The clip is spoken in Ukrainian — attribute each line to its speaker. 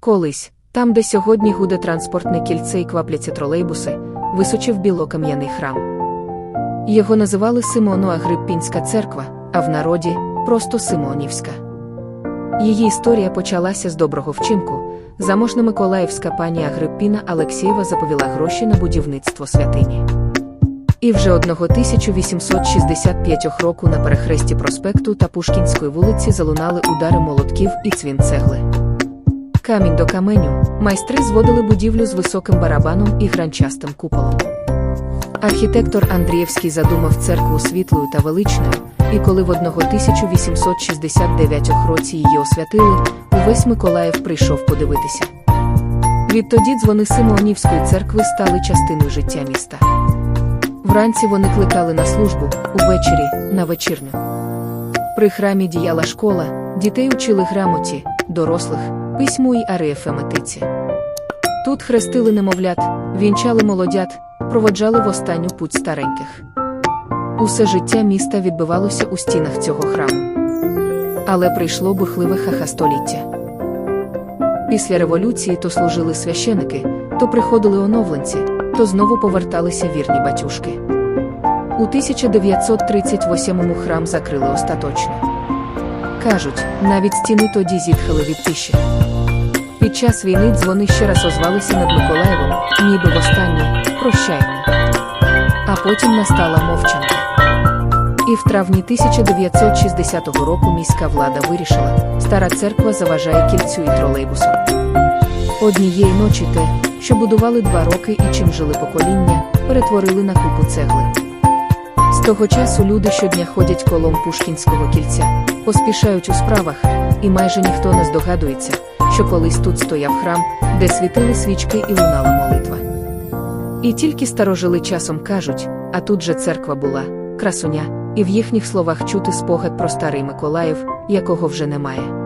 Speaker 1: Колись, там, де сьогодні гуде транспортне кільце і квапляться тролейбуси, височив білокам'яний храм. Його називали Симоно-Агриппінська церква, а в народі просто Симонівська. Її історія почалася з доброго вчинку. Заможна миколаївська пані Агриппіна Алексєєва заповіла гроші на будівництво святині. І вже одного 1865 року на перехресті проспекту та Пушкінської вулиці залунали удари молотків і цвін цегли. Камінь до каменю майстри зводили будівлю з високим барабаном і гранчастим куполом. Архітектор Андрієвський задумав церкву світлою та величною, і коли в одного 1869 році її освятили, увесь Миколаїв прийшов подивитися. Відтоді дзвони Симеонівської церкви стали частиною життя міста. Вранці вони кликали на службу, увечері на вечірню. При храмі діяла школа, дітей учили грамоті, дорослих, письму і арифметиці. Тут хрестили немовлят, вінчали молодят, проводжали в останню путь стареньких. Усе життя міста відбивалося у стінах цього храму. Але прийшло бурхливе хаха століття. Після революції то служили священики, то приходили оновленці, то знову поверталися вірні батюшки. У 1938-му храм закрили остаточно. Кажуть, навіть стіни тоді зітхали від тиші. Під час війни дзвони ще раз озвалися над Миколаєвом, ніби востаннє прощаємо. А потім настала мовчанка. І в травні 1960 року міська влада вирішила, стара церква заважає кільцю і тролейбусу. Однієї ночі те, що будували два роки і чим жили покоління, перетворили на купу цегли. Того часу люди щодня ходять колом Пушкінського кільця, поспішають у справах, і майже ніхто не здогадується, що колись тут стояв храм, де світили свічки і лунала молитва. І тільки старожили часом кажуть, а тут же церква була, красуня, і в їхніх словах чути спогад про старий Миколаїв, якого вже немає.